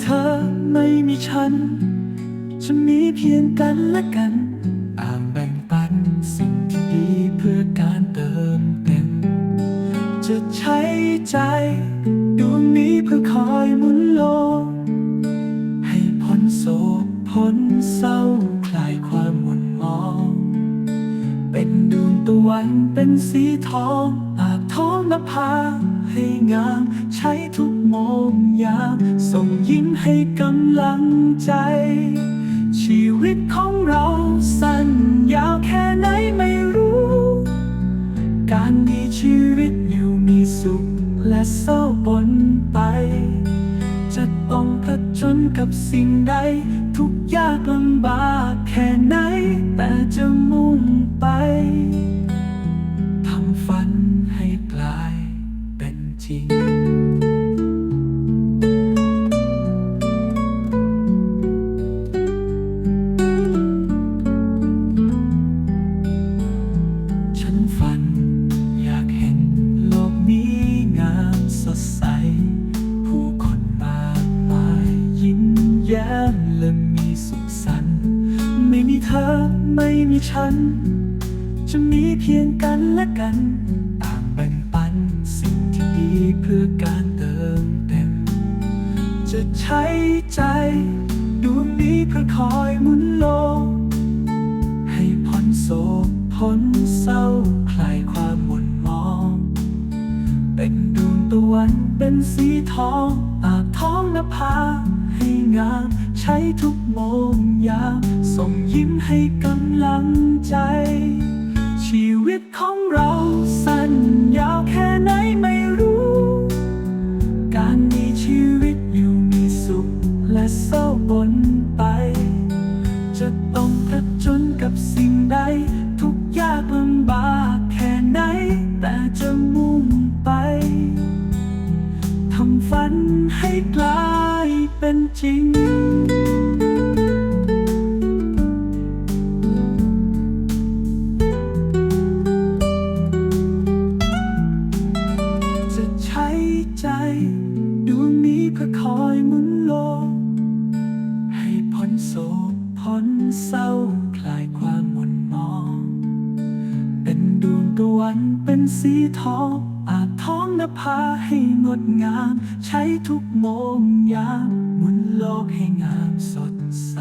เธอไม่มีฉันจะมีเพียงกันและกันต่างแบ่งปันสิ่งที่ดีเพื่อการเติมเต็ม จะใช้ใจดวงนี้เพื่อคอยหมุนโลก ให้พ้นโศกพ้นเศร้าคลายความหม่นมอง เป็นดวงตะวันเป็นสีทองอาบท้องนภา ให้งาม ใช้ทุกโมงยามส่งยิ้มให้กำลังใจ ชีวิตของเราสั้นยาวแค่ไหนไม่รู้ การมีชีวิตอยู่มีสุขและเศร้าปนไป จะต้องผจญกับสิ่งใด ทุกยากลำบากแค่ไหน แต่จะมุ่ง และมีสุขสันต์ไม่มีเธอไม่มีฉัน จะมีเพียงกันและกัน ต่างแบ่งปันสิ่งที่ดีเพื่อการเติมเต็ม จะใช้ใจดวงนี้เพื่อคอยหมุนโลก ให้พ้นโศกพ้นเศร้าคลายความหม่นมอง เป็นดวงตะวันเป็นสีทองอาบท้องนภา ให้งาม ใช้ทุกโมงยาม ส่งยิ้มให้กำลังใจ ชีวิตของเราสั้นยาวแค่ไหนไม่รู้ การมีชีวิตอยู่มีสุข และเศร้าปนไป จะต้องผจญกับสิ่งใด ทุกยากลำบากแค่ไหน แต่จะมุ่งไปทำฝันให้กลา เป็นจริง จะใช้ใจดวงนี้เพื่อคอยหมุนโลก ให้พ้นโศกพ้นเศร้าคลายความหม่นหมอง เป็นดวงตะวันเป็นสีทองอาท้องนภาให้งดงาม ใช้ทุกโมงยาม มุนโลกให้งามสดใส